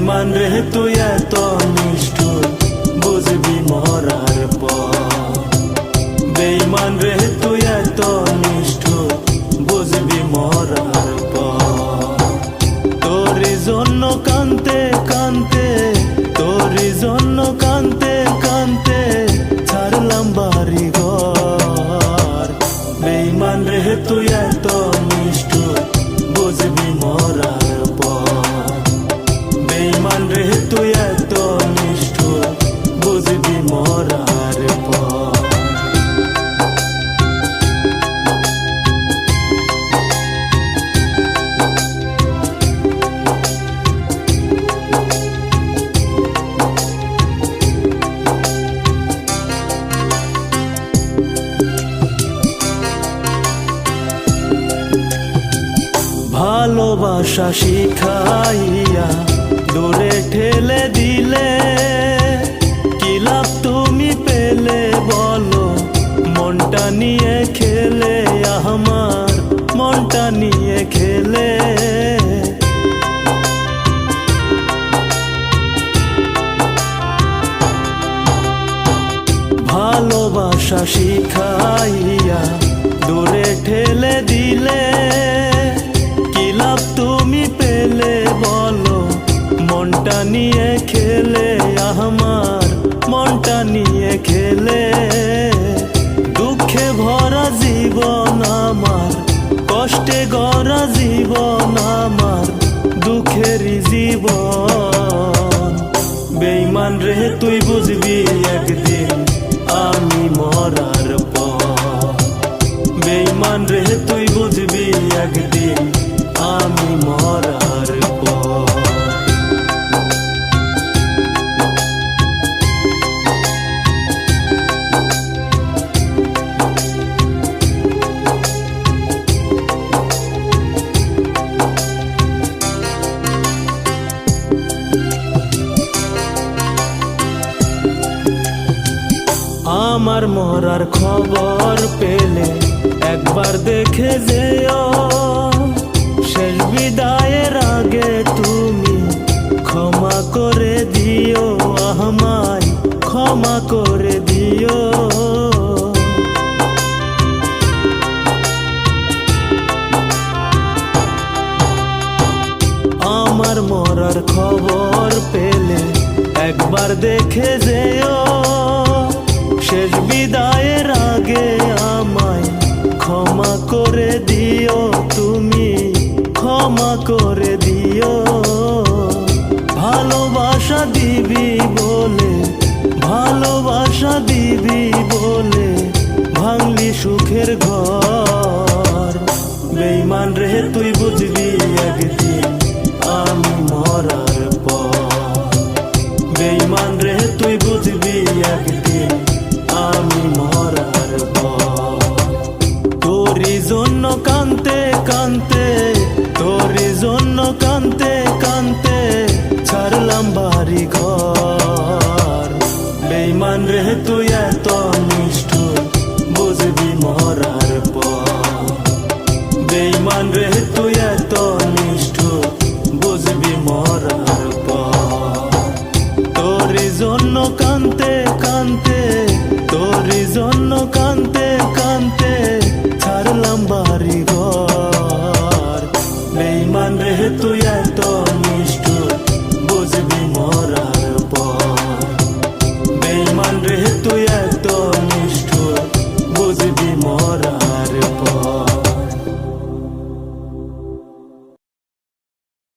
मन रहे तो यार ভালোবাসা শিখাইয়া দূরে ঠেলে দিলে নিয়ে খেলে। ভালোবাসা শিখাইয়া দূরে ঠেলে দিলে। কি লাভ তুমি পেলে বলো, মনটা নিয়ে খেলে, আমার মনটা নিয়ে খেলে। দুঃখে ভরা জীবন আমার গড়া জীবন আমার দুঃখেরই জীবন। বেইমান রে তুই বুঝবি একদিন আমার মরার খবর পেলে একবার দেখে যেও। শেষ বিদায়ের আগে তুমি ক্ষমা করে দিও আমায় ক্ষমা করে দিও। আমার মরার খবর পেলে একবার দেখে যেও। বিদায়ের আগে আমায় ক্ষমা করে দিও, তুমি ক্ষমা করে দিও। ভালোবাসা দিবি বলে, ভালোবাসা দিবি বলে, ভাঙলি সুখের ঘর তোরি জন্য কান্তে কান্তে তোরি জন্য কান্তে কান্তে ছাড়লাম বাড়ি ঘর বেইমান রে, তুই এত নিষ্ঠুর, বুঝবি মরার পর। বেইমান রে, তুই এত নিষ্ঠুর, বুঝবি মরার পর। তোরি জন্য কান্তে কান্তে তোরি জন্য কান্তে ছাড়লাম বাড়ি